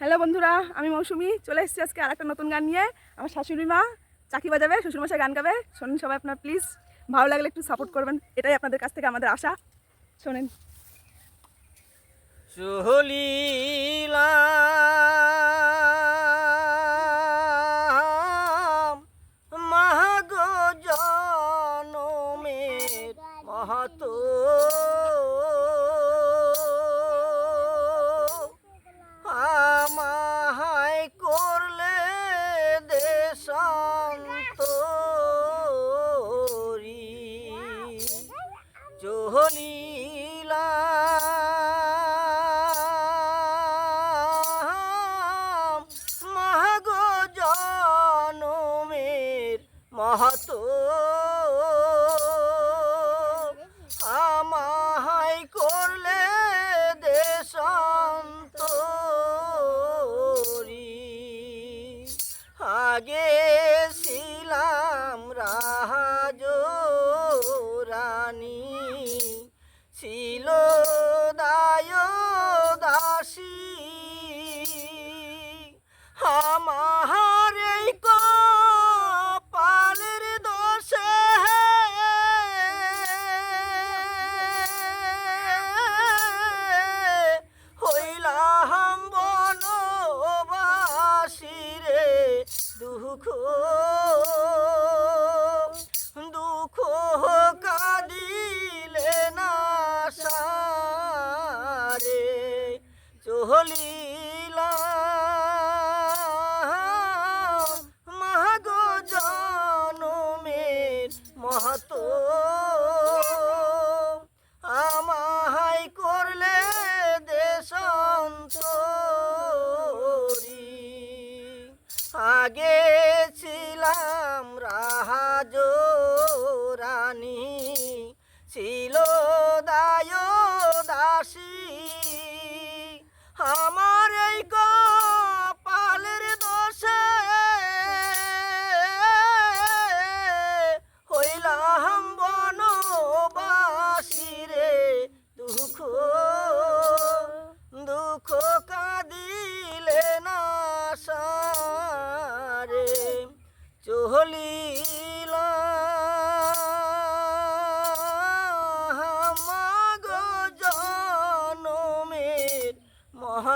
Hello বন্ধুরা, আমি মৌসুমি, চলে এসেছি আজকে আর একটা নতুন গান নিয়ে। আমার শাশুড়ি মা চাকি বাজাবে, শ্বশুরমশাই গান গাবে। শোনেন সবাই আপনার প্লিজ ভালো লাগলে একটু সাপোর্ট করবেন। এটাই আপনাদের কাছ থেকে আমাদের আশা। শোনেন। চলিলাম চলিলাম মাগো জনমের মহতো আমায় করলে দেশান্তরি। আগে ছিলাম রাজ রানী ছিল দায় চলিলাম মাগো জনমের মহতো আমায় করলে দেশান্তরি। আগে ছিলাম রাজ রানী ছিল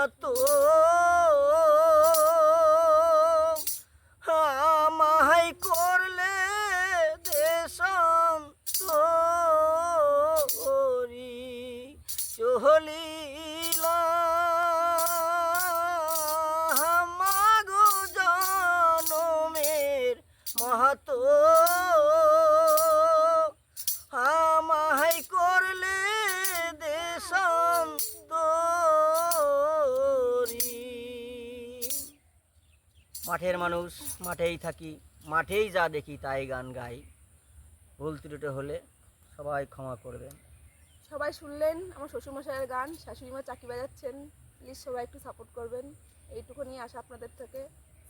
মহতো আমায় করলে দেশান্তরি চলিলাম মাগো জনমের মহতো মাঠের মানুষ, মাঠেই থাকি, মাঠেই যা দেখি তাই গান গাই। ভুল ত্রুটি হলে সবাই ক্ষমা করবেন। সবাই শুনলেন আমার শ্বশুরমশাইয়ের গান শাশুড়ি মা চাকি বাজাচ্ছেন প্লিজ সবাই একটু সাপোর্ট করবেন। এইটুকু নিয়ে আসা আপনাদের থেকে।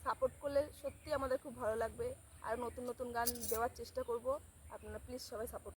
সাপোর্ট করলে সত্যি আমাদের খুব ভালো লাগবে। আর নতুন নতুন গান দেওয়ার চেষ্টা করব। আপনারা প্লিজ সবাই সাপোর্ট